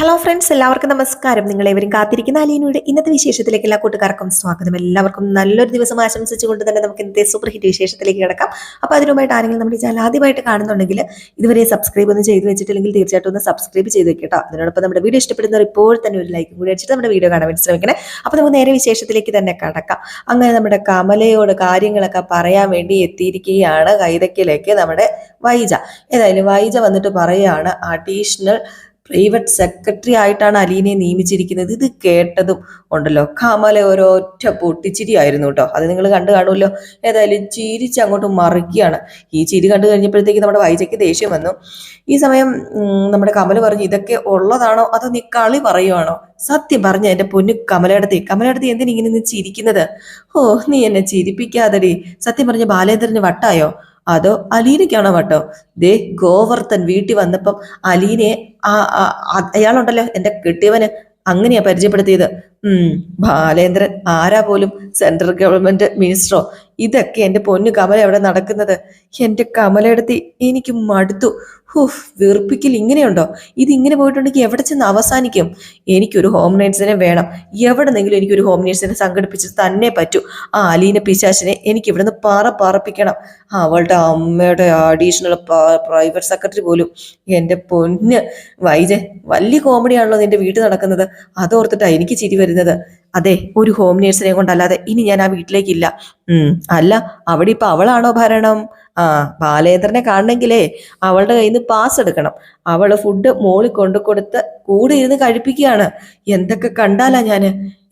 Hello friends എല്ലാവർക്കും നമസ്കാരം. നിങ്ങൾ ഏവരും കാത്തിരിക്കുന്ന അലീനയുടെ ഇന്നത്തെ വിശേഷത്തിലേക്ക് എല്ലാ കൂട്ടുകാർക്കും സ്വാഗതം. എല്ലാവർക്കും നല്ലൊരു ദിവസം ആശംസിച്ചുകൊണ്ട് തന്നെ നമുക്ക് ഇന്നത്തെ സൂപ്പർ ഹിറ്റ് വിശേഷത്തിലേക്ക് കിടക്കാം. അപ്പോൾ അതിനുമായിട്ട് ആരെങ്കിലും നമ്മുടെ ചാനൽ ആദ്യമായിട്ട് കാണുന്നുണ്ടെങ്കിൽ ഇതുവരെ സബ്സ്ക്രൈബ് ഒന്നും ചെയ്ത് വെച്ചിട്ടില്ലെങ്കിൽ തീർച്ചയായിട്ടും ഒന്ന് സബ്സ്ക്രൈബ് ചെയ്ത് വെക്കട്ടോ അതിനോടൊപ്പം നമ്മുടെ വീഡിയോ ഇഷ്ടപ്പെടുന്നവർ ഇപ്പോൾ തന്നെ ഒരു ലൈക്കും കൂടി അടിച്ചിട്ട് നമ്മുടെ വീഡിയോ കാണാൻ വേണ്ടി ശ്രമിക്കണേ. അപ്പോൾ നമുക്ക് നേരെ വിശേഷത്തിലേക്ക് തന്നെ കടക്കാം. അങ്ങനെ നമ്മുടെ കമലയോട് കാര്യങ്ങളൊക്കെ പറയാൻ വേണ്ടി എത്തിയിരിക്കുകയാണ് കൈതക്കിലേക്ക് നമ്മുടെ വൈജ. ഏതായാലും വൈജ വന്നിട്ട് പറയുകയാണ് അഡീഷണൽ പ്രൈവറ്റ് സെക്രട്ടറി ആയിട്ടാണ് അലീനെ നിയമിച്ചിരിക്കുന്നത്. ഇത് കേട്ടതും ഉണ്ടല്ലോ. കമല ഒരൊറ്റ പൊട്ടിച്ചിരിയായിരുന്നു കേട്ടോ. അത് നിങ്ങൾ കണ്ടു കാണുമല്ലോ. ഏതായാലും ചിരിച്ച് അങ്ങോട്ട് മറിക്കുകയാണ്. ഈ ചിരി കണ്ടു കഴിഞ്ഞപ്പോഴത്തേക്ക് നമ്മുടെ വൈജയ്ക്ക് ദേഷ്യം വന്നു. ഈ സമയം നമ്മുടെ കമല പറഞ്ഞു ഇതൊക്കെ ഉള്ളതാണോ? അതോ നീ കളി പറയുവാണോ? സത്യം പറഞ്ഞ എന്റെ പൊന്നു കമലയടത്തി കമലയടത്തി എന്തിനാ ഇങ്ങനെ ചിരിക്കുന്നത്? ഓ നീ എന്നെ ചിരിപ്പിക്കാതടി. സത്യം പറഞ്ഞ ബാലേന്ദ്രന് വട്ടായോ? അതോ അലീനയ്ക്കാണോ വട്ടോ? ദേ ഗോവർത്തൻ വീട്ടിൽ വന്നപ്പം അലീനെ ആ ആ- ആ- അയാളുണ്ടല്ലോ എന്റെ കെട്ടിയവന് അങ്ങനെയാ പരിചയപ്പെടുത്തിയത്. ഉം ബാലേന്ദ്രൻ ആരാ പോലും സെൻട്രൽ ഗവൺമെന്റ് മിനിസ്റ്ററോ? ഇതൊക്കെ എന്റെ പൊന്നു കമല എവിടെ നടക്കുന്നത്? എന്റെ കമലയെടുത്ത് എനിക്ക് മടുത്തു. ഹുഫ് വെറുപ്പിക്കൽ ഇങ്ങനെയുണ്ടോ? ഇത് ഇങ്ങനെ പോയിട്ടുണ്ടെങ്കിൽ എവിടെ ചെന്ന് അവസാനിക്കും? എനിക്കൊരു ഹോം നേഴ്സിനെ വേണം. എവിടെന്നെങ്കിലും എനിക്കൊരു ഹോം നേഴ്സിനെ സംഘടിപ്പിച്ച് തന്നെ പറ്റൂ. ആ അലീന പിശാശിനെ എനിക്ക് ഇവിടുന്ന് പാറ പാറപ്പിക്കണം. അവളുടെ അമ്മയുടെ അഡീഷണൽ പ്രൈവറ്റ് സെക്രട്ടറി പോലും. എന്റെ പൊന്ന്. വൈജ വലിയ കോമഡിയാണല്ലോ നിന്റെ വീട്ടിൽ നടക്കുന്നത്. അതോർത്തിട്ടാണ് എനിക്ക് ചിരി വരുന്നത്. അതെ ഒരു ഹോം നേഴ്സിനെ കൊണ്ടല്ലാതെ ഇനി ഞാൻ ആ വീട്ടിലേക്കില്ല. അല്ല അവിടെ ഇപ്പൊ അവളാണോ ഭരണം? ആ ബാലേന്ദ്രനെ കാണണമെങ്കിലേ അവളുടെ കയ്യിൽ നിന്ന് പാസ് എടുക്കണം. അവൾ ഫുഡ് മോളിൽ കൊണ്ടു കൊടുത്ത് കൂടെ ഇരുന്ന് കഴിപ്പിക്കുകയാണ്. എന്തൊക്കെ കണ്ടാലാ ഞാൻ?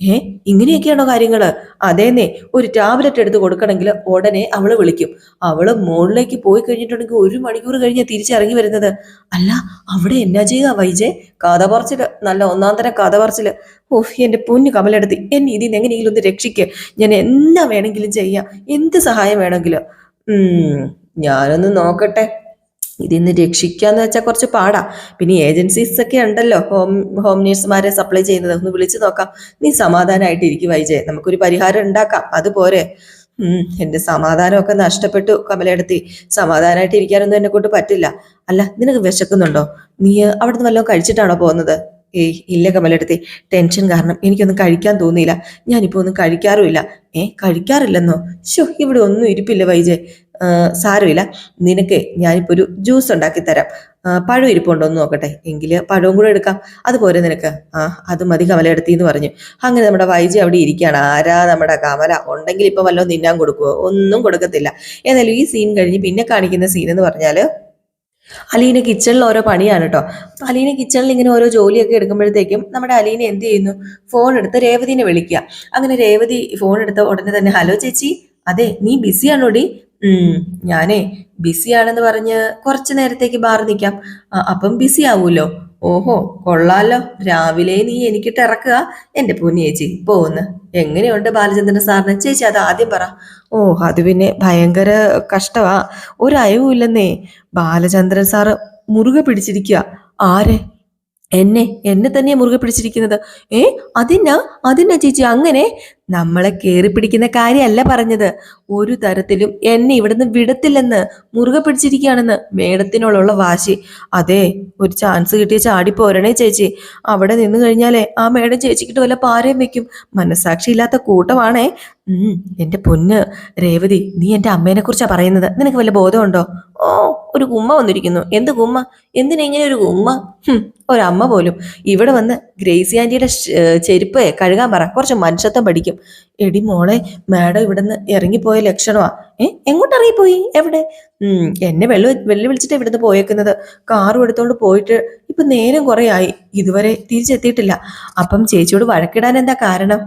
ഏ ഇങ്ങനെയൊക്കെയാണോ കാര്യങ്ങൾ? അതേന്നേ ഒരു ടാബ്ലറ്റ് എടുത്ത് കൊടുക്കണമെങ്കിൽ ഉടനെ അവൾ വിളിക്കും. അവൾ മുകളിലേക്ക് പോയി കഴിഞ്ഞിട്ടുണ്ടെങ്കിൽ ഒരു മണിക്കൂർ കഴിഞ്ഞ് തിരിച്ചിറങ്ങി വരുന്നത്. അല്ല അവിടെ എന്നാ ചെയ്യുക വൈജേ? കഥ പറച്ചിൽ നല്ല ഒന്നാം തരം കഥ പറച്ചിൽ ഓഹ് എന്റെ പൊന്നു കമലെടുത്ത് എന്നെ ഇതിൽ നിന്ന് എങ്ങനെയെങ്കിലും ഒന്ന് രക്ഷിക്ക്. ഞാൻ എന്നാ വേണമെങ്കിലും ചെയ്യാം. എന്ത് സഹായം വേണമെങ്കിലും? ഞാനൊന്ന് നോക്കട്ടെ. ഇതിന്ന് രക്ഷിക്കാന്ന് വെച്ചാൽ കുറച്ച് പാടാ. പിന്നെ ഏജൻസീസ് ഒക്കെ ഉണ്ടല്ലോ ഹോം ഹോം നേഴ്സുമാരെ സപ്ലൈ ചെയ്യുന്നത്. ഒന്ന് വിളിച്ചു നോക്കാം. നീ സമാധാനമായിട്ട് ഇരിക്കും വൈജയ് നമുക്കൊരു പരിഹാരം ഉണ്ടാക്കാം. അതുപോലെ ഉം എന്റെ സമാധാനമൊക്കെ നഷ്ടപ്പെട്ടു കമലയെടുത്തി. സമാധാനമായിട്ട് ഇരിക്കാനൊന്നും എന്നെ കൊണ്ട് പറ്റില്ല. അല്ല നിനക്ക് വിശക്കുന്നുണ്ടോ? നീ അവിടുന്ന് വല്ലതും കഴിച്ചിട്ടാണോ പോകുന്നത്? ഏയ് ഇല്ല കമലെടുത്തി ടെൻഷൻ കാരണം എനിക്കൊന്നും കഴിക്കാൻ തോന്നിയില്ല. ഞാനിപ്പോ ഒന്നും കഴിക്കാറുമില്ല. ഏ കഴിക്കാറില്ലെന്നോ? ശോ ഇവിടെ ഒന്നും ഇരിപ്പില്ല വൈജയ് സാരമില്ല. നിനക്ക് ഞാനിപ്പോൾ ഒരു ജ്യൂസ് ഉണ്ടാക്കി തരാം. പഴം ഇരിപ്പുണ്ടോ എന്ന് നോക്കട്ടെ. എങ്കിൽ പഴവും കൂടെ എടുക്കാം. അതുപോലെ നിനക്ക്. ആ അത് മതി കമലെടുത്തി എന്ന് പറഞ്ഞു. അങ്ങനെ നമ്മുടെ വൈജി അവിടെ ഇരിക്കുകയാണ്. ആരാ നമ്മുടെ കമല? ഉണ്ടെങ്കിൽ ഇപ്പം വല്ലതും തിന്നാൻ കൊടുക്കുവോ? ഒന്നും കൊടുക്കത്തില്ല. ഏതായാലും ഈ സീൻ കഴിഞ്ഞ് പിന്നെ കാണിക്കുന്ന സീൻ എന്ന് പറഞ്ഞാൽ അലീന കിച്ചണിൽ ഓരോ പണിയാണ് കേട്ടോ അപ്പൊ അലീന കിച്ചണിൽ ഇങ്ങനെ ഓരോ ജോലിയൊക്കെ എടുക്കുമ്പോഴത്തേക്കും നമ്മുടെ അലീന എന്ത് ചെയ്യുന്നു? ഫോൺ എടുത്ത് രേവതിനെ വിളിക്കുക. അങ്ങനെ രേവതി ഫോൺ എടുത്ത ഉടനെ തന്നെ ഹലോ ചേച്ചി. അതെ നീ ബിസിയാണോടി ഉം. ഞാനേ ബിസിയാണെന്ന് പറഞ്ഞ് കുറച്ചു നേരത്തേക്ക് ബാർ നിൽക്കാം അപ്പം ബിസി ആവൂലോ? ഓഹോ കൊള്ളാലോ. രാവിലെ നീ എനിക്കിട്ട് ഇറക്കുക എന്റെ പൊന്നു ചേച്ചി പോന്ന്. എങ്ങനെയുണ്ട് ബാലചന്ദ്രൻ സാറിന്? ചേച്ചി അത് ആദ്യം പറ. ഓ അത് പിന്നെ ഭയങ്കര കഷ്ടവാ. ഒരയവുമില്ലെന്നേ ബാലചന്ദ്രൻ സാറ് മുറുകെ പിടിച്ചിരിക്കുക ആരെ? എന്നെ? എന്നെ തന്നെയാ മുറുകെ പിടിച്ചിരിക്കുന്നത്. ഏ അതിനാ അതിനാ ചേച്ചി അങ്ങനെ? നമ്മളെ കയറി പിടിക്കുന്ന കാര്യമല്ല പറഞ്ഞത്. ഒരു തരത്തിലും എന്നെ ഇവിടുന്ന് വിടത്തില്ലെന്ന് മുറുകെ പിടിച്ചിരിക്കുകയാണെന്ന് മേഡത്തിനോടുള്ള വാശി. അതെ ഒരു ചാൻസ് കിട്ടിയ ചാടി പോരണേ ചേച്ചി. അവിടെ നിന്ന് കഴിഞ്ഞാലേ ആ മേഡം ചേച്ചിക്കിട്ട് വല്ല പാരയും വെക്കും. മനസാക്ഷി ഇല്ലാത്ത കൂട്ടമാണേ. ഉം എന്റെ പൊന്ന്. രേവതി നീ എന്റെ അമ്മേനെ കുറിച്ചാ പറയുന്നത്. നിനക്ക് വല്ല ബോധമുണ്ടോ? ഓ ഒരു കുമ്മ വന്നിരിക്കുന്നു. എന്ത് കുമ്മ? എന്തിനാ ഇങ്ങനെ ഒരു കുമ്മ? ഹും, ഒരമ്മ പോലും. ഇവിടെ വന്ന് ഗ്രേസി ആന്റിയുടെ ഷ്- ചെരുപ്പ് കഴുകാൻ പറ. കുറച്ച് മനുഷ്യത്വം പഠിക്കും. എടി മോളെ മാഡം ഇവിടുന്ന് ഇറങ്ങിപ്പോയ ലക്ഷണമാ. ഏ എങ്ങോട്ട് ഇറങ്ങിപ്പോയി എവിടെ? ഉം എന്നെ വെള്ളി വിളിച്ചിട്ട് ഇവിടുന്ന് പോയേക്കുന്നത്. കാറും എടുത്തോണ്ട് പോയിട്ട് ഇപ്പൊ നേരം കുറെ ആയി ഇതുവരെ തിരിച്ചെത്തിയിട്ടില്ല. അപ്പം ചേച്ചിയോട് വഴക്കിടാൻ എന്താ കാരണം?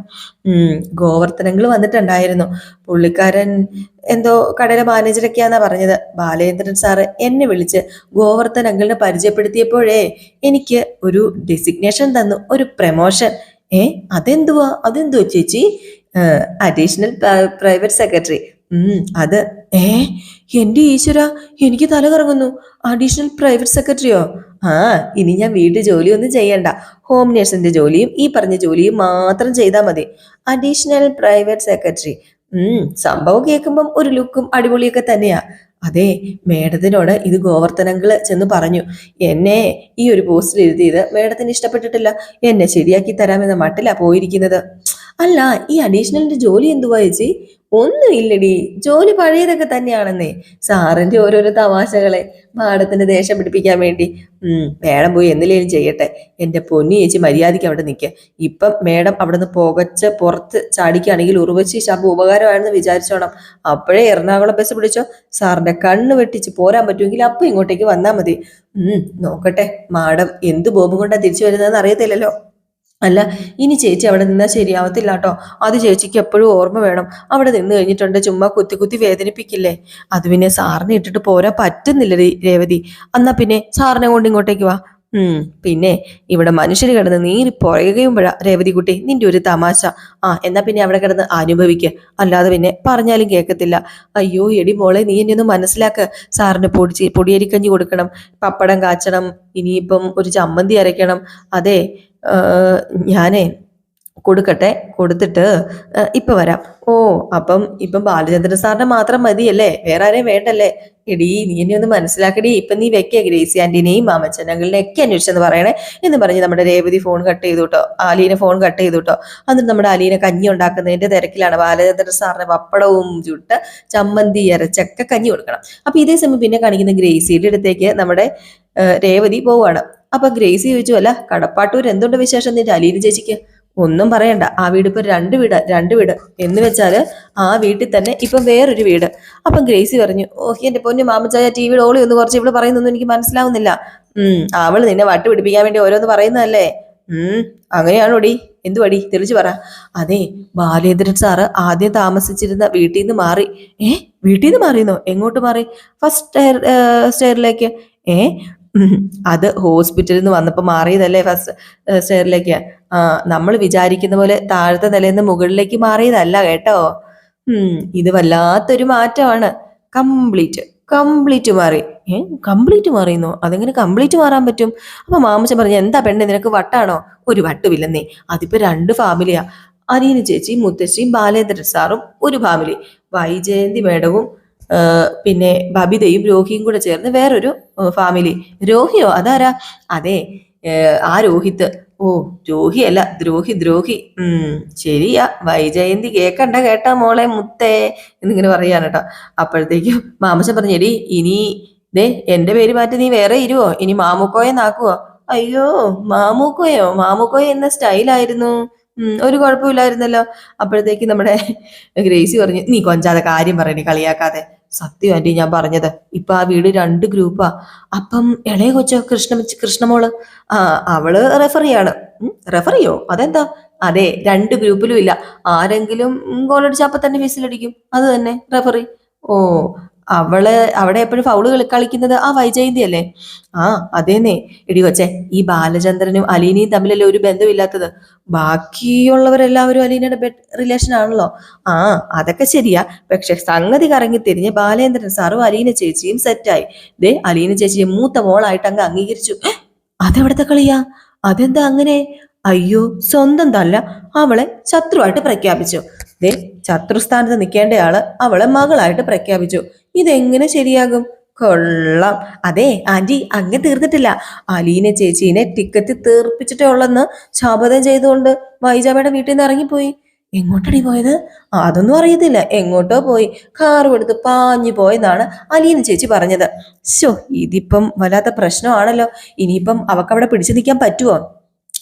ഉം ഗോവർത്തനങ്ങൾ വന്നിട്ടുണ്ടായിരുന്നു. പുള്ളിക്കാരൻ എന്തോ കടയിലെ മാനേജറൊക്കെയാന്നാ പറഞ്ഞത്. ബാലേന്ദ്രൻ സാറ് എന്നെ വിളിച്ച് ഗോവർത്തനങ്ങളെ പരിചയപ്പെടുത്തിയപ്പോഴേ എനിക്ക് ഒരു ഡെസിഗ്നേഷൻ തന്നു ഒരു പ്രമോഷൻ. ഏ? അതെന്തുവാ? അതെന്തുവാ ചേച്ചി? അഡീഷണൽ പ്രൈവറ്റ് സെക്രട്ടറി അത്. ഏ? എന്റെ ഈശ്വര എനിക്ക് തല കറങ്ങുന്നു. അഡീഷണൽ പ്രൈവറ്റ് സെക്രട്ടറിയോ ആ ഇനി ഞാൻ വീട്ടു ജോലിയൊന്നും ചെയ്യണ്ട. ഹോം നേഴ്സിന്റെ ജോലിയും ഈ പറഞ്ഞ ജോലിയും മാത്രം ചെയ്താൽ മതി. അഡീഷണൽ പ്രൈവറ്റ് സെക്രട്ടറി സംഭവം കേൾക്കുമ്പം ഒരു ലുക്കും അടിപൊളിയൊക്കെ തന്നെയാ. അതെ മേഡത്തിനോട് ഇത് ഗോവർദ്ധനങ്ങൾ ചെന്ന് പറഞ്ഞു. എന്നെ ഈ ഒരു പോസ്റ്റിൽ എഴുതിയത് മേഡത്തിന് ഇഷ്ടപ്പെട്ടിട്ടില്ല. എന്നെ ശരിയാക്കി തരാമെന്ന മട്ടിലാ പോയിരിക്കുന്നത്. അല്ല ഈ അഡീഷണലിന്റെ ജോലി എന്തുവാ ചേച്ചി? ഒന്നുമില്ലടി ജോലി പഴയതൊക്കെ തന്നെയാണെന്നേ. സാറിന്റെ ഓരോരോ തമാശകളെ പാടത്തിന്റെ ദേഷ്യം പിടിപ്പിക്കാൻ വേണ്ടി. ഉം മേഡം പോയി എന്തിലേലും ചെയ്യട്ടെ. എന്റെ പൊന്നി ചേച്ചി മര്യാദയ്ക്ക് അവിടെ നിൽക്കുക ഇപ്പം മേഡം അവിടെ നിന്ന് പുകച്ച് പുറത്ത് ചാടിക്കുകയാണെങ്കിൽ ഉറുവച്ചി ശാപം ഉപകാരമാണെന്ന് വിചാരിച്ചോണം. അപ്പോഴേ എറണാകുളം ബസ് പിടിച്ചോ. സാറിന്റെ കണ്ണ് വെട്ടിച്ച് പോരാൻ പറ്റുമെങ്കിൽ അപ്പം ഇങ്ങോട്ടേക്ക് വന്നാൽ മതി. ഉം നോക്കട്ടെ. മാഡം എന്ത് ബോബും കൊണ്ടാ തിരിച്ചു വരുന്നതെന്ന് അറിയത്തില്ലല്ലോ. അല്ല ഇനി ചേച്ചി അവിടെ നിന്നാൽ ശരിയാവത്തില്ല കേട്ടോ അത് ചേച്ചിക്ക് എപ്പോഴും ഓർമ്മ വേണം. അവിടെ നിന്ന് കഴിഞ്ഞിട്ടുണ്ട് ചുമ്മാ കുത്തി കുത്തി വേദനിപ്പിക്കില്ലേ? അത് പിന്നെ സാറിനെ ഇട്ടിട്ട് പോരാ പറ്റുന്നില്ല രേവതി. എന്നാ പിന്നെ സാറിനെ കൊണ്ട് ഇങ്ങോട്ടേക്ക് വാ. ഉം പിന്നെ ഇവിടെ മനുഷ്യർ കിടന്ന് നീറി പുറയുകയുമ്പോഴാ രേവതി കുട്ടി. നിന്റെ ഒരു തമാശ. ആ എന്നാ പിന്നെ അവിടെ കിടന്ന് അനുഭവിക്കുക അല്ലാതെ പിന്നെ പറഞ്ഞാലും കേൾക്കത്തില്ല അയ്യോ എടി മോളെ നീ എന്നെ ഒന്ന് മനസ്സിലാക്ക. സാറിന് പൊടിച്ച് പൊടിയരിക്കഞ്ഞി കൊടുക്കണം പപ്പടം കാച്ചണം ഇനിയിപ്പം ഒരു ചമ്മന്തി അരയ്ക്കണം. അതെ ഞാനേ കൊടുക്കട്ടെ കൊടുത്തിട്ട് ഇപ്പം വരാം. ഓ അപ്പം ഇപ്പം ബാലചന്ദ്രൻ സാറിന് മാത്രം മതിയല്ലേ? വേറെ ആരെയും വേണ്ടല്ലേ? എടീ നീ എന്നെ ഒന്ന് മനസ്സിലാക്കടി. ഇപ്പൊ നീ വെക്കേ ഗ്രേസി ആന്റിനെയും മാമച്ചനങ്ങളിനെ ഒക്കെ അന്വേഷിച്ചെന്ന് പറയണേ. എന്ന് പറഞ്ഞ് നമ്മുടെ രേവതി ഫോൺ കട്ട് ചെയ്തു കേട്ടോ. ആലീനെ ഫോൺ കട്ട് ചെയ്തു കേട്ടോ. എന്നിട്ട് നമ്മുടെ ആലീനെ കഞ്ഞി ഉണ്ടാക്കുന്നതിന്റെ തിരക്കിലാണ് ബാലചന്ദ്രൻ സാറിന് പപ്പടവും ചുട്ട് ചമ്മന്തി അരച്ചൊക്കെ കഞ്ഞി കൊടുക്കണം. അപ്പൊ ഇതേ സമയം പിന്നെ കാണിക്കുന്ന ഗ്രേസിയുടെ അടുത്തേക്ക് നമ്മുടെ രേവതി പോവാണ് അപ്പൊ ഗ്രേസി ചോദിച്ചു അല്ല കടപ്പാട്ടൂർ എന്തുണ്ട് വിശേഷം? നിന്റെ അലീന ചേച്ചിക്ക് ഒന്നും പറയണ്ട. ആ വീട് ഇപ്പൊ രണ്ട് വീട് രണ്ട് വീട്. എന്ന് വെച്ചാൽ ആ വീട്ടിൽ തന്നെ ഇപ്പൊ വേറൊരു വീട്. അപ്പം ഗ്രേസി പറഞ്ഞു ഓ എന്റെ പൊന്നു മാമച്ചായ ടി വിയുടെ ഓളി ഒന്ന് കുറച്ച് ഇവിടെ പറയുന്നൊന്നും എനിക്ക് മനസ്സിലാവുന്നില്ല. ഉം അവൾ നിന്നെ വട്ട് പിടിപ്പിക്കാൻ വേണ്ടി ഓരോന്ന് പറയുന്നതല്ലേ? ഉം അങ്ങനെയാണോടി? എന്തുവാടി? തെളിച്ചു പറ. അതെ ബാലേന്ദ്രൻ സാറ് ആദ്യം താമസിച്ചിരുന്ന വീട്ടിൽ നിന്ന് മാറി. ഏ വീട്ടിൽ നിന്ന് മാറിയെന്നോ എങ്ങോട്ട് മാറി? ഫസ്റ്റ് സ്റ്റെയർ സ്റ്റെയറിലേക്ക്. ഏ അത് ഹോസ്പിറ്റലിൽ നിന്ന് വന്നപ്പോൾ മാറിയതല്ലേ ഫസ്റ്റ് സ്റ്റെയറിലേക്ക്? നമ്മൾ വിചാരിക്കുന്ന പോലെ താഴത്തെ നിലയിൽ നിന്ന് മുകളിലേക്ക് മാറിയതല്ല കേട്ടോ. ഇത് വല്ലാത്തൊരു മാറ്റമാണ്. കംപ്ലീറ്റ് കംപ്ലീറ്റ് മാറി. ഏ കംപ്ലീറ്റ് മാറിയുന്നു? അതെങ്ങനെ കംപ്ലീറ്റ് മാറാൻ പറ്റും? അപ്പൊ മാമച്ചൻ പറഞ്ഞു എന്താ പെണ്ണെ നിനക്ക് വട്ടാണോ? ഒരു വട്ടുമില്ലെന്നേ. അതിപ്പോ രണ്ട് ഫാമിലിയാ. അനിയന് ചേച്ചി മുത്തശ്ശിയും ബാലേന്ദ്രൻ സാറും ഒരു ഫാമിലി. വൈജയന്തി മേഡവും പിന്നെ ബബിതയും രോഹിയും കൂടെ ചേർന്ന് വേറൊരു ഫാമിലി രോഹിയോ? അതാരാ? അതെ ആ രോഹിത്ത്. ഓ രോഹി അല്ല ദ്രോഹി ദ്രോഹി. ഉം ശരിയാ. വൈജയന്തി കേക്കണ്ട കേട്ടാ മോളെ മുത്തേ എന്നിങ്ങനെ പറയാണ് കേട്ടോ. അപ്പോഴത്തേക്കും മാമച്ചൻ പറഞ്ഞു ഇനി ദേ എന്റെ പേര് മാറ്റി നീ വേറെ ഇരുവോ? ഇനി മാമുക്കോയെ നാക്കുവോ? അയ്യോ മാമുക്കോയോ? മാമുക്കോയ എന്ന സ്റ്റൈലായിരുന്നു. ഒരു കുഴപ്പമില്ലായിരുന്നല്ലോ. അപ്പോഴത്തേക്ക് നമ്മുടെ ഗ്രേസി പറഞ്ഞു നീ കൊഞ്ചാതെ കാര്യം പറയണേ കളിയാക്കാതെ. സത്യം ആന്റി ഞാൻ പറഞ്ഞത്. ഇപ്പൊ ആ വീട് രണ്ട് ഗ്രൂപ്പാ. അപ്പം ഇളയ കൊച്ചോ കൃഷ്ണ കൃഷ്ണമോൾ അവൾ റെഫർ ചെയ്യോ? അതെന്താ? അതെ രണ്ട് ഗ്രൂപ്പിലും ഇല്ല. ആരെങ്കിലും ഗോളടിച്ച അപ്പൊ തന്നെ ഫീസിലടിക്കും അത് തന്നെ റെഫറി ഓ അവൾ അവിടെ എപ്പോഴും ഫൗൾ കളിക്കുന്നത് ആ വൈജയന്തി അല്ലേ? ആ അതേന്നേ. എടി കൊച്ചെ ഈ ബാലചന്ദ്രനും അലീനയും തമ്മിലല്ലേ ഒരു ബന്ധമില്ലാത്തത്? ബാക്കിയുള്ളവരെല്ലാവരും അലീനയുടെ റിലേഷൻ ആണല്ലോ. ആ അതൊക്കെ ശരിയാ. പക്ഷെ സംഗതി കറങ്ങി തിരിഞ്ഞ് ബാലേന്ദ്രൻ സാറും അലീന ചേച്ചിയും സെറ്റായി ദേ അലീന ചേച്ചിയെ മൂത്ത മോളായിട്ട് അങ്ങ് അംഗീകരിച്ചു. "ഏ, അതെവിടത്തെ കളിയാ? അതെന്താ അങ്ങനെ? അയ്യോ സ്വന്തം തല്ല. അവളെ ശത്രുവായിട്ട് പ്രഖ്യാപിച്ചു. ദേ ശത്രുസ്ഥാനത്ത് നിൽക്കേണ്ടയാൾ അവളെ മകളായിട്ട് പ്രഖ്യാപിച്ചു. ഇതെങ്ങനെ ശരിയാകും? കൊള്ളാം. അതെ ആന്റി അങ്ങ് തീർന്നിട്ടില്ല. അലീന ചേച്ചീനെ ടിക്കറ്റ് തീർപ്പിച്ചിട്ടേ ഉള്ളെന്ന് ശാപതം ചെയ്തുകൊണ്ട് വൈജാമയുടെ വീട്ടിൽ നിന്ന് ഇറങ്ങിപ്പോയി. എങ്ങോട്ടടി പോയത്? അതൊന്നും അറിയത്തില്ല. എങ്ങോട്ടോ പോയി. കാറും എടുത്ത് പാഞ്ഞു പോയെന്നാണ് അലീന ചേച്ചി പറഞ്ഞത്. ശോ ഇതിപ്പം വല്ലാത്ത പ്രശ്നമാണല്ലോ. ഇനിയിപ്പം അവക്കവിടെ പിടിച്ചു നിൽക്കാൻ പറ്റുമോ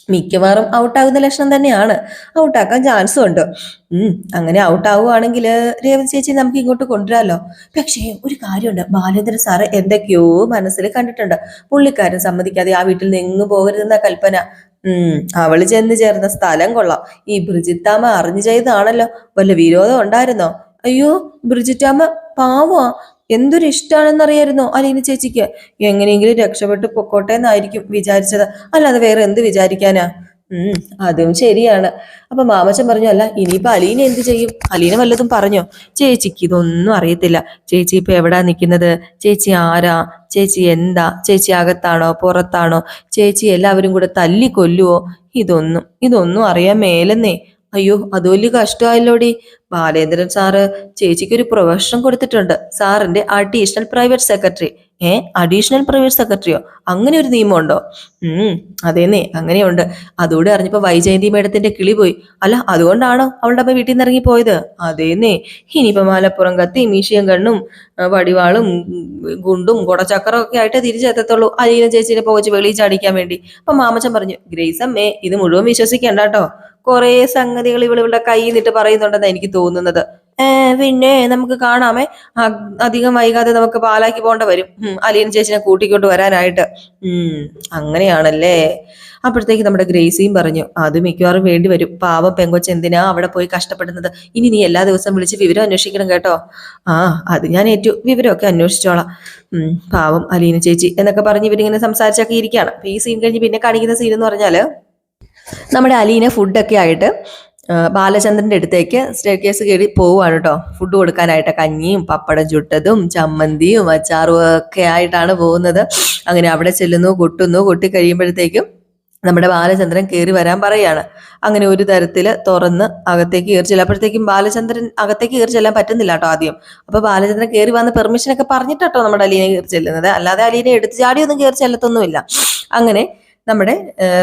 മിക്കവാറും ഔട്ടാകുന്ന ലക്ഷണം തന്നെയാണ്. ഔട്ടാക്കാൻ ചാൻസും ഉണ്ട്. ഉം അങ്ങനെ ഔട്ടാവുകയാണെങ്കിൽ രേവതി ചേച്ചി നമുക്ക് ഇങ്ങോട്ട് കൊണ്ടുവരാമല്ലോ പക്ഷേ ഒരു കാര്യമുണ്ട്. ബാലേന്ദ്രൻ സാറ് എന്തൊക്കെയോ മനസ്സിൽ കണ്ടിട്ടുണ്ട്. പുള്ളിക്കാരൻ സമ്മതിക്കാതെ ആ വീട്ടിൽ നിന്ന് പോകരുതെന്ന കൽപ്പന. ഉം അവൾ ചെന്ന് ചേർന്ന സ്ഥലം കൊള്ളാം. ഈ ബ്രിജിത്താമ്മ അറിഞ്ഞു ചെയ്താണല്ലോ വല്ല വിരോധം ഉണ്ടായിരുന്നോ? അയ്യോ ബ്രിജിറ്റാമ്മ പാവാ എന്തൊരു ഇഷ്ടമാണെന്നറിയായിരുന്നോ അലീന ചേച്ചിക്ക്. എങ്ങനെയെങ്കിലും രക്ഷപ്പെട്ട് പൊക്കോട്ടെ എന്നായിരിക്കും വിചാരിച്ചത്. അല്ലാതെ വേറെ എന്ത് വിചാരിക്കാനാ? ഉം അതും ശരിയാണ്. അപ്പൊ മാമച്ചൻ പറഞ്ഞു അല്ല ഇനിയിപ്പോ അലീന എന്ത് ചെയ്യും? അലീന വല്ലതും പറഞ്ഞോ? ചേച്ചിക്ക് ഇതൊന്നും അറിയത്തില്ല. ചേച്ചി ഇപ്പൊ എവിടാ നിൽക്കുന്നത് ചേച്ചി ആരാ? ചേച്ചി എന്താ? ചേച്ചി അകത്താണോ? പുറത്താണോ? ചേച്ചി എല്ലാവരും കൂടെ തല്ലി കൊല്ലുവോ ഇതൊന്നും ഇതൊന്നും അറിയാൻ മേലെന്നേ. അയ്യോ അത് വലിയ കഷ്ടമായല്ലോടി. ബാലേന്ദ്രൻ സാറ് ചേച്ചിക്ക് ഒരു പ്രൊഫഷൻ കൊടുത്തിട്ടുണ്ട്. സാറിന്റെ അഡീഷണൽ പ്രൈവറ്റ് സെക്രട്ടറി ഏ അഡീഷണൽ പ്രൈവറ്റ് സെക്രട്ടറിയോ അങ്ങനെ ഒരു നിയമമുണ്ടോ? ഉം അതേന്നേ അങ്ങനെയുണ്ട്. അതുകൂടെ അറിഞ്ഞപ്പോ വൈജയന്തി മേഡത്തിന്റെ കിളി പോയി. അല്ല അതുകൊണ്ടാണോ അവളുടെ അമ്മ വീട്ടിൽ നിന്ന് ഇറങ്ങി പോയത്? അതേന്നേ ഇനിയിപ്പോ മാലപ്പുറം കത്തി മീശിയം കണ്ണും വടിവാളും ഗുണ്ടും കുടച്ചക്കറും ഒക്കെ ആയിട്ട് തിരിച്ചെത്തത്തുള്ളൂ. അലീന ചേച്ചിനെ പോകച്ച് വെളിയിൽ ചാടിക്കാൻ വേണ്ടി. അപ്പൊ മാമച്ചൻ പറഞ്ഞു ഗ്രേസമ്മേ ഇത് മുഴുവൻ വിശ്വസിക്കേണ്ട കേട്ടോ. കുറെ സംഗതികൾ ഇവളുടെ കയ്യിൽ നിന്നിട്ട് പറയുന്നുണ്ടെന്നാണ് എനിക്ക് തോന്നുന്നത്. പിന്നെ നമുക്ക് കാണാമേ. അധികം വൈകാതെ നമുക്ക് പാലാക്കി പോകേണ്ട വരും. അലിയൻ ചേച്ചിനെ കൂട്ടിക്കൊണ്ട് വരാനായിട്ട്. അങ്ങനെയാണല്ലേ? അപ്പോഴത്തേക്ക് നമ്മുടെ ഗ്രേസിയും പറഞ്ഞു അത് മിക്കവാറും വേണ്ടി വരും. പാവം പെങ്കൊച്ച് എന്തിനാ അവിടെ പോയി കഷ്ടപ്പെടുന്നത്? ഇനി നീ എല്ലാ ദിവസവും വിളിച്ച് വിവരം അന്വേഷിക്കണം കേട്ടോ. ആ അത് ഞാൻ ഏറ്റു. വിവരമൊക്കെ അന്വേഷിച്ചോളാം. പാവം അലീന ചേച്ചി എന്നൊക്കെ പറഞ്ഞ് ഇവരിങ്ങനെ സംസാരിച്ചൊക്കെ ഇരിക്കുകയാണ്. ഈ സീൻ കഴിഞ്ഞ് പിന്നെ കാണിക്കുന്ന സീൻ എന്ന് പറഞ്ഞാൽ നമ്മുടെ അലീന ഫുഡൊക്കെ ആയിട്ട് ബാലചന്ദ്രന്റെ അടുത്തേക്ക് സ്റ്റേ കേസ് കയറി പോവുകയാണ് കേട്ടോ ഫുഡ് കൊടുക്കാനായിട്ട് കഞ്ഞിയും പപ്പടം ചുട്ടതും ചമ്മന്തിയും അച്ചാറും ഒക്കെ ആയിട്ടാണ് പോകുന്നത്. അങ്ങനെ അവിടെ ചെല്ലുന്നു കൊട്ടുന്നു. കൊട്ടി കഴിയുമ്പോഴത്തേക്കും നമ്മുടെ ബാലചന്ദ്രൻ കയറി വരാൻ പറയാണ് അങ്ങനെ ഒരു തരത്തിൽ തുറന്ന് അകത്തേക്ക് കയറി ചെല്ലാം. അപ്പോഴത്തേക്കും ബാലചന്ദ്രൻ അകത്തേക്ക് കയറി ചെല്ലാൻ പറ്റുന്നില്ല കേട്ടോ ആദ്യം. അപ്പൊ ബാലചന്ദ്രൻ കയറി വന്ന് പെർമിഷൻ ഒക്കെ പറഞ്ഞിട്ടോ നമ്മുടെ അലീനെ കയറി ചെല്ലുന്നത്. അല്ലാതെ അലീനെ എടുത്തു ചാടിയൊന്നും കയറി ചെല്ലത്തൊന്നുമില്ല. അങ്ങനെ നമ്മുടെ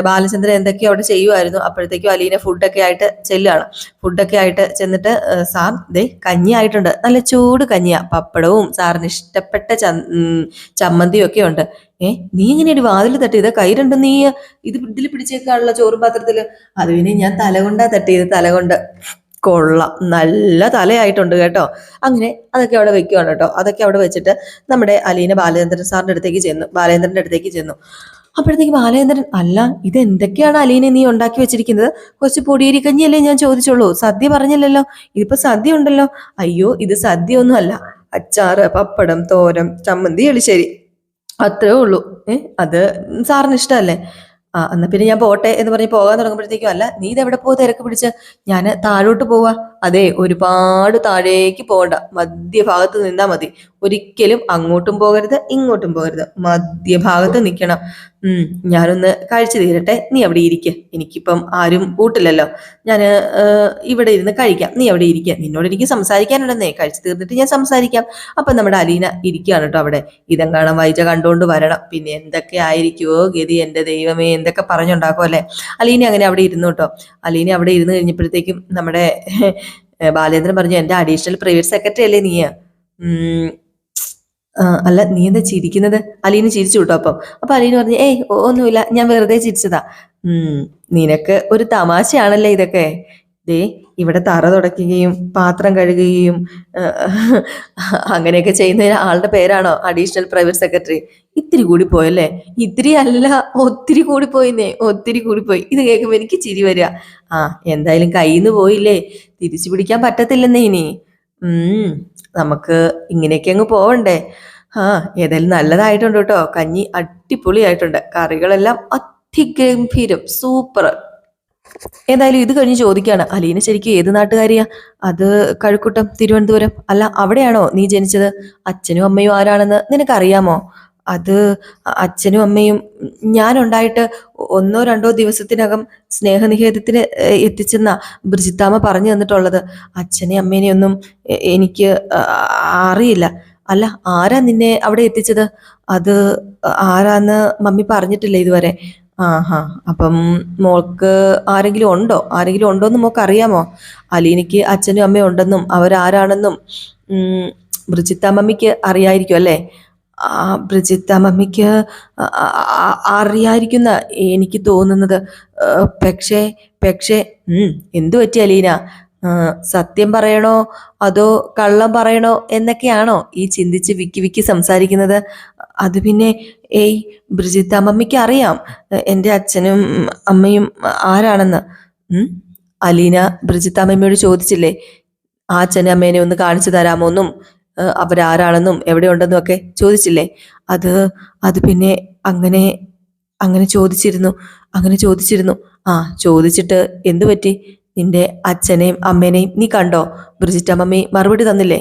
ബാലചന്ദ്രൻ എന്തൊക്കെയോ അവിടെ ചെയ്യുമായിരുന്നു അപ്പോഴത്തേക്കും അലീന ഫുഡൊക്കെ ആയിട്ട് ചെല്ലുകയാണ് ഫുഡൊക്കെ ആയിട്ട് ചെന്നിട്ട് സാർ ദേ കഞ്ഞി ആയിട്ടുണ്ട്. നല്ല ചൂട് കഞ്ഞിയാ. പപ്പടവും സാറിന് ഇഷ്ടപ്പെട്ട ചമ്മന്തിയും ഒക്കെ ഉണ്ട്. ഏ നീ ഇങ്ങനെ വാതിൽ തട്ടി? ഇതാ കൈ രണ്ടും നീ ഇത് ഇതിൽ പിടിച്ചേക്കാണല്ലോ ചോറും പാത്രത്തിൽ അത് പിന്നെ ഞാൻ തലകൊണ്ടാ തട്ടി തട്ടിയത് തലകൊണ്ട് കൊള്ളാം. നല്ല തലയായിട്ടുണ്ട് കേട്ടോ. അങ്ങനെ അതൊക്കെ അവിടെ വെക്കുകയാണ് കേട്ടോ. അതൊക്കെ അവിടെ വെച്ചിട്ട് നമ്മുടെ അലീന ബാലചന്ദ്രൻ സാറിന്റെ അടുത്തേക്ക് ചെന്നു. ബാലചന്ദ്രന്റെ അടുത്തേക്ക് ചെന്നു. അപ്പോഴത്തേക്ക് ബാലചന്ദ്രൻ അല്ല ഇത് എന്തൊക്കെയാണ് അലീനെ നീ ഉണ്ടാക്കി വെച്ചിരിക്കുന്നത്? കുറച്ച് പൊടിയേരി കഞ്ഞിയല്ലേ ഞാൻ ചോദിച്ചോളൂ സദ്യ പറഞ്ഞില്ലല്ലോ. ഇതിപ്പോ സദ്യ ഉണ്ടല്ലോ. അയ്യോ ഇത് സദ്യ ഒന്നും അല്ല അച്ചാറ് പപ്പടം തോരം ചമ്മന്തി എളിശ്ശേരി അത്രേ ഉള്ളൂ. ഏ അത് സാറിന് ഇഷ്ടമല്ലേ? ആ എന്നാ പിന്നെ ഞാൻ പോട്ടെ എന്ന് പറഞ്ഞ് പോകാൻ തുടങ്ങുമ്പോഴത്തേക്കും അല്ല നീ ഇതെവിടെ പോ തിരക്ക് പിടിച്ച്? ഞാൻ താഴോട്ട് പോവാ. അതെ ഒരുപാട് താഴേക്ക് പോകണ്ട. മധ്യഭാഗത്ത് നിന്നാ മതി. ഒരിക്കലും അങ്ങോട്ടും പോകരുത് ഇങ്ങോട്ടും പോകരുത്. മധ്യഭാഗത്ത് നിൽക്കണം ഉം ഞാനൊന്ന് കഴിച്ചു തീരട്ടെ. നീ അവിടെ ഇരിക്ക. എനിക്കിപ്പം ആരും കൂട്ടില്ലല്ലോ. ഞാൻ ഇവിടെ ഇരുന്ന് കഴിക്കാം. നീ അവിടെ ഇരിക്കുക നിന്നോട് എനിക്ക് സംസാരിക്കാനുണ്ടെന്നേ. കഴിച്ചു തീർന്നിട്ട് ഞാൻ സംസാരിക്കാം. അപ്പൊ നമ്മുടെ അലീന ഇരിക്കുകയാണ് കേട്ടോ അവിടെ. ഇതെങ്ങാണം വൈജ കണ്ടുകൊണ്ട് വരണം. പിന്നെ എന്തൊക്കെ ആയിരിക്കുമോ ഗതി എന്റെ ദൈവമേ എന്തൊക്കെ പറഞ്ഞുണ്ടാക്കോ അല്ലെ? അലീന അങ്ങനെ അവിടെ ഇരുന്നു കേട്ടോ. അലീന അവിടെ ഇരുന്ന് കഴിഞ്ഞപ്പോഴത്തേക്കും നമ്മുടെ ബാലേന്ദ്രൻ പറഞ്ഞു എന്റെ അഡീഷണൽ പ്രൈവറ്റ് സെക്രട്ടറി അല്ലേ നീ അല്ല നീ എന്താ ചിരിക്കുന്നത്? അലീന ചിരിച്ചു കേട്ടോ അപ്പം. അപ്പൊ അലീന പറഞ്ഞു ഏയ് ഒന്നുമില്ല ഞാൻ വെറുതെ ചിരിച്ചതാ. നിനക്ക് ഒരു തമാശയാണല്ലേ ഇതൊക്കെ? ദേ ഇവിടെ തറ തുടയ്ക്കുകയും പാത്രം കഴുകുകയും അങ്ങനെയൊക്കെ ചെയ്യുന്ന ആളുടെ പേരാണോ? അഡീഷണൽ പ്രൈവറ്റ് സെക്രട്ടറി ഇത്തിരി കൂടി പോയല്ലേ? ഇത്തിരി അല്ല ഒത്തിരി കൂടി പോയിന്നേ. ഒത്തിരി കൂടി പോയി. ഇത് കേൾക്കുമ്പോൾ എനിക്ക് ചിരി വരിക ആ എന്തായാലും കയ്യിൽ നിന്ന് പോയില്ലേ? തിരിച്ചു പിടിക്കാൻ പറ്റത്തില്ലെന്നേ ഇനി. ഉം നമുക്ക് ഇങ്ങനെയൊക്കെ അങ്ങ് പോവണ്ടേ? ആ ഏതായാലും നല്ലതായിട്ടുണ്ട് കേട്ടോ. കഞ്ഞി അടിപൊളിയായിട്ടുണ്ട്. കറികളെല്ലാം അതിഗംഭീരം സൂപ്പർ. ഏതായാലും ഇത് കഴിഞ്ഞ് ചോദിക്കുകയാണ് അലീന ശരിക്കും ഏത് നാട്ടുകാരിയാ? അത് കഴുക്കുട്ടം തിരുവനന്തപുരം. അല്ല അവിടെയാണോ നീ ജനിച്ചത്? അച്ഛനും അമ്മയും ആരാണെന്ന് നിനക്കറിയാമോ? അത് അച്ഛനും അമ്മയും ഞാനുണ്ടായിട്ട് ഒന്നോ രണ്ടോ ദിവസത്തിനകം സ്നേഹനികേതത്തിന് ഏഹ്, എത്തിച്ചെന്ന ബ്രിജിത്താമ്മ പറഞ്ഞു തന്നിട്ടുള്ളത്. അച്ഛനെ അമ്മേനെ ഒന്നും എ- എനിക്ക് അറിയില്ല. അല്ല ആരാ നിന്നെ അവിടെ എത്തിച്ചത്? അത് ആരാന്ന് മമ്മി പറഞ്ഞിട്ടില്ല ഇതുവരെ. ആഹാ. അപ്പം മോൾക്ക് ആരെങ്കിലും ഉണ്ടോ? ആരെങ്കിലും ഉണ്ടോ എന്ന് മോൾക്ക് അറിയാമോ അലീനയ്ക്ക് അച്ഛനും അമ്മയും ഉണ്ടെന്നും അവരാരാണെന്നും ബ്രിജിത്ത മമ്മിക്ക് അറിയായിരിക്കും അല്ലേ? ആ ബ്രിജിത്ത മമ്മിക്ക് അറിയായിരിക്കുന്ന എനിക്ക് തോന്നുന്നത് പക്ഷേ പക്ഷേ എന്തു പറ്റി അലീന? സത്യം പറയണോ? അതോ കള്ളം പറയണോ എന്നൊക്കെയാണോ ഈ ചിന്തിച്ച് വിക്കി വിക്കി സംസാരിക്കുന്നത്? അത് പിന്നെ ഏയ് ബ്രിജിത്ത അമ്മമ്മയ്ക്ക് അറിയാം എന്റെ അച്ഛനും അമ്മയും ആരാണെന്ന്. അലീന ബ്രിജിത്ത അമ്മമ്മയോട് ചോദിച്ചില്ലേ ആ അച്ഛനെ അമ്മേനെ ഒന്ന് കാണിച്ചു തരാമോന്നും അവരാരാണെന്നും എവിടെ ഉണ്ടെന്നും ഒക്കെ ചോദിച്ചില്ലേ? അത് അത് പിന്നെ അങ്ങനെ അങ്ങനെ ചോദിച്ചിരുന്നു അങ്ങനെ ചോദിച്ചിരുന്നു. ആ ചോദിച്ചിട്ട് എന്തു പറ്റി നിന്റെ അച്ഛനെയും അമ്മേനെയും നീ കണ്ടോ? ബ്രിജിറ്റ മറുപടി തന്നില്ലേ?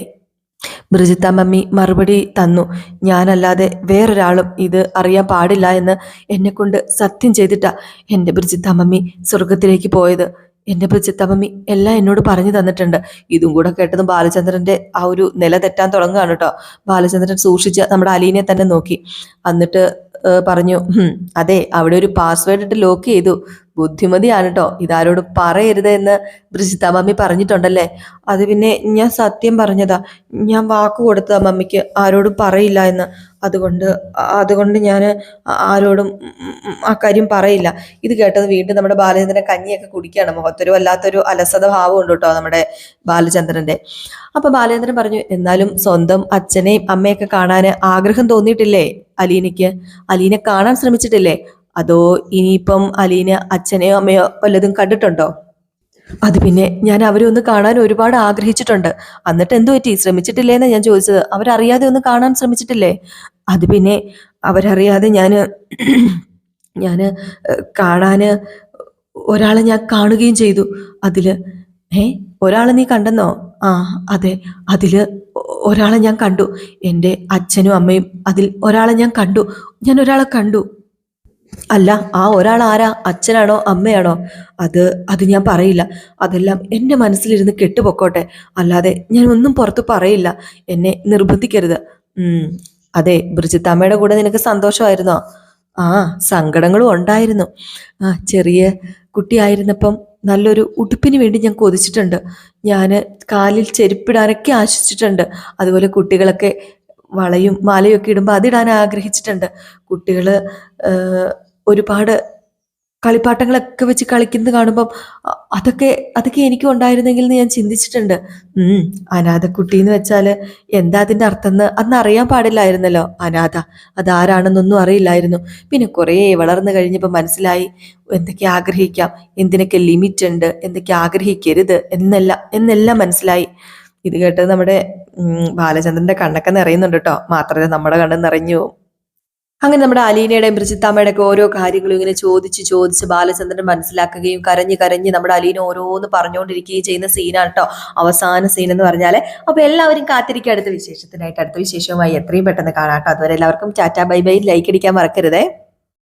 ബ്രിജിത്ത മമ്മി മറുപടി തന്നു. ഞാനല്ലാതെ വേറൊരാളും ഇത് അറിയാൻ പാടില്ല എന്ന് എന്നെക്കൊണ്ട് സത്യം ചെയ്തിട്ടാ എന്റെ ബ്രിജിത്ത മമ്മി സ്വർഗത്തിലേക്ക് പോയത്. എന്റെ ചിത്തമ്മി എല്ലാം എന്നോട് പറഞ്ഞു തന്നിട്ടുണ്ട്. ഇതും കൂടെ കേട്ടതും ബാലചന്ദ്രന്റെ ആ ഒരു നില തെറ്റാൻ തുടങ്ങുകയാണ് കേട്ടോ. ബാലചന്ദ്രൻ സൂക്ഷിച്ച് നമ്മുടെ അലീനെ തന്നെ നോക്കി. എന്നിട്ട് പറഞ്ഞു അതെ അവിടെ ഒരു പാസ്വേഡ് ഇട്ട് ലോക്ക് ചെയ്തു. ബുദ്ധിമതിയാണ് കേട്ടോ ഇതാരോട് പറയരുത് എന്ന് ബ്രിജിത്ത മമ്മി പറഞ്ഞിട്ടുണ്ടല്ലേ? അത് പിന്നെ ഞാൻ സത്യം പറഞ്ഞതാ. ഞാൻ വാക്ക് കൊടുത്തതാ മമ്മിക്ക്. ആരോടും പറയില്ല എന്ന്. അതുകൊണ്ട് അതുകൊണ്ട് ഞാൻ ആരോടും ആ കാര്യം പറയില്ല. ഇത് കേട്ടത് വീണ്ടും നമ്മുടെ ബാലചന്ദ്രൻ കഞ്ഞിയൊക്കെ കുടിക്കുകയാണ്. മുഖത്തൊരു വല്ലാത്തൊരു അലസത ഭാവം ഉണ്ട് കേട്ടോ നമ്മുടെ ബാലചന്ദ്രന്റെ. അപ്പൊ ബാലചന്ദ്രൻ പറഞ്ഞു എന്നാലും സ്വന്തം അച്ഛനെയും അമ്മയൊക്കെ കാണാൻ ആഗ്രഹം തോന്നിയിട്ടില്ലേ അലീനയ്ക്ക്? അലീനെ കാണാൻ ശ്രമിച്ചിട്ടില്ലേ? അതോ ഇനിയിപ്പം അലീന അച്ഛനെയോ അമ്മയോ വല്ലതും കണ്ടിട്ടുണ്ടോ? അത് പിന്നെ ഞാൻ അവരെ ഒന്ന് കാണാൻ ഒരുപാട് ആഗ്രഹിച്ചിട്ടുണ്ട്. എന്നിട്ട് എന്തു പറ്റി? ശ്രമിച്ചിട്ടില്ലേന്നാ ഞാൻ ചോദിച്ചത്. അവരറിയാതെ ഒന്ന് കാണാൻ ശ്രമിച്ചിട്ടില്ലേ? അത് പിന്നെ അവരറിയാതെ ഞാൻ ഏഹ്, കാണാന് ഒരാളെ ഞാൻ കാണുകയും ചെയ്തു. അതിൽ ഏ ഒരാളെ നീ കണ്ടെന്നോ? ആ അതെ. അതിൽ ഒരാളെ ഞാൻ കണ്ടു. എന്റെ അച്ഛനും അമ്മയും അതിൽ ഒരാളെ ഞാൻ കണ്ടു. ഞാൻ ഒരാളെ കണ്ടു. അല്ല ആ ഒരാൾ ആരാ? അച്ഛനാണോ? അമ്മയാണോ? അത് അത് ഞാൻ പറയില്ല. അതെല്ലാം എന്റെ മനസ്സിലിരുന്ന് കെട്ടുപൊക്കോട്ടെ. അല്ലാതെ ഞാൻ ഒന്നും പുറത്ത് പറയില്ല. എന്നെ നിർബന്ധിക്കരുത്. അതെ ബ്രിജിത്തമ്മയുടെ കൂടെ നിനക്ക് സന്തോഷമായിരുന്നോ? ആ സങ്കടങ്ങളും ഉണ്ടായിരുന്നു. ആ ചെറിയ കുട്ടിയായിരുന്നപ്പം നല്ലൊരു ഉടുപ്പിന് വേണ്ടി ഞാൻ കൊതിച്ചിട്ടുണ്ട്. ഞാൻ കാലിൽ ചെരുപ്പിടാനൊക്കെ ആശിച്ചിട്ടുണ്ട്. അതുപോലെ കുട്ടികളൊക്കെ വളയും മാലയും ഒക്കെ ഇടുമ്പോൾ അതിടാൻ ആഗ്രഹിച്ചിട്ടുണ്ട്. കുട്ടികൾ ഒരുപാട് കളിപ്പാട്ടങ്ങളൊക്കെ വെച്ച് കളിക്കുന്നത് കാണുമ്പം അതൊക്കെ അതൊക്കെ എനിക്കും ഉണ്ടായിരുന്നെങ്കിൽ എന്ന് ഞാൻ ചിന്തിച്ചിട്ടുണ്ട്. ഉം അനാഥക്കുട്ടി എന്ന് വെച്ചാൽ എന്താ അതിന്റെ അർത്ഥം എന്ന് അന്ന് അറിയാൻ പാടില്ലായിരുന്നല്ലോ. അനാഥ അതാരാണെന്നൊന്നും അറിയില്ലായിരുന്നു. പിന്നെ കുറേ വളർന്നു കഴിഞ്ഞപ്പോൾ മനസ്സിലായി എന്തൊക്കെ ആഗ്രഹിക്കാം എന്തിനൊക്കെ ലിമിറ്റ് ഉണ്ട് എന്തൊക്കെ ആഗ്രഹിക്കരുത് എന്നെല്ലാം എന്നെല്ലാം മനസ്സിലായി. ഇത് കേട്ടത് നമ്മുടെ ബാലചന്ദ്രന്റെ കണ്ണൊക്കെ നിറയുന്നുണ്ട് കേട്ടോ മാത്രമല്ല നമ്മുടെ കണ്ണ് നിറഞ്ഞു അങ്ങനെ നമ്മുടെ അലീനയുടെയും ബ്രിജിത്താമ്മയുടെ ഒക്കെ ഓരോ കാര്യങ്ങളും ഇങ്ങനെ ചോദിച്ച് ചോദിച്ച് ബാലചന്ദ്രൻ മനസ്സിലാക്കുകയും കരഞ്ഞ് കരഞ്ഞ് നമ്മുടെ അലീന ഓരോന്ന് പറഞ്ഞുകൊണ്ടിരിക്കുകയും ചെയ്യുന്ന സീനാണ് കേട്ടോ അവസാന സീൻ എന്ന് പറഞ്ഞാൽ അപ്പൊ എല്ലാവരും കാത്തിരിക്കുക. അടുത്ത വിശേഷത്തിനായിട്ട് അടുത്ത വിശേഷവുമായി എത്രയും പെട്ടെന്ന് കാണാം കേട്ടോ അതുവരെ എല്ലാവർക്കും ടാറ്റാ ബൈ ബൈ. ലൈക്ക് അടിക്കാൻ മറക്കരുതേ.